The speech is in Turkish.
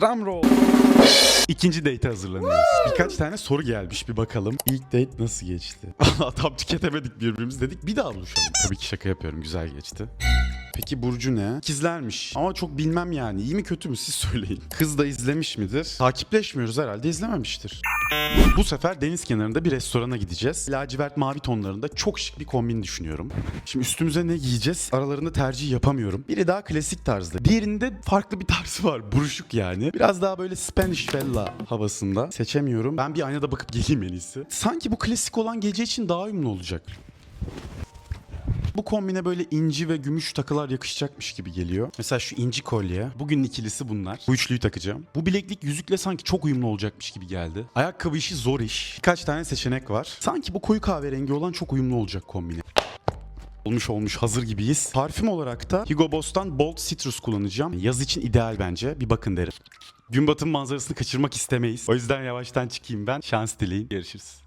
Drum roll. İkinci date hazırlanıyoruz. Birkaç tane soru gelmiş bir bakalım. İlk date nasıl geçti? Tam tüketemedik birbirimizi dedik. Bir daha buluşalım. Tabii ki şaka yapıyorum. Güzel geçti. Peki Burcu ne? İkizlermiş. Ama çok bilmem yani. İyi mi kötü mü siz söyleyin. Kız da izlemiş midir? Takipleşmiyoruz herhalde izlememiştir. Bu sefer deniz kenarında bir restorana gideceğiz. Lacivert mavi tonlarında çok şık bir kombin düşünüyorum. Şimdi üstümüze ne giyeceğiz? Aralarında tercih yapamıyorum. Biri daha klasik tarzda. Diğerinde farklı bir tarzı var. Buruşuk yani. Biraz daha böyle Spanish fella havasında. Seçemiyorum. Ben bir aynada bakıp geleyim en iyisi. Sanki bu klasik olan gece için daha uyumlu olacak. Bu kombine böyle inci ve gümüş takılar yakışacakmış gibi geliyor. Mesela şu inci kolye. Bugün ikilisi bunlar. Bu üçlüyü takacağım. Bu bileklik yüzükle sanki çok uyumlu olacakmış gibi geldi. Ayakkabı işi zor iş. Birkaç tane seçenek var. Sanki bu koyu kahverengi olan çok uyumlu olacak kombine. Olmuş olmuş hazır gibiyiz. Parfüm olarak da Hugo Boss'tan Bold Citrus kullanacağım. Yaz için ideal bence. Bir bakın derim. Gün batım manzarasını kaçırmak istemeyiz. O yüzden yavaştan çıkayım ben. Şans dileyin. Görüşürüz.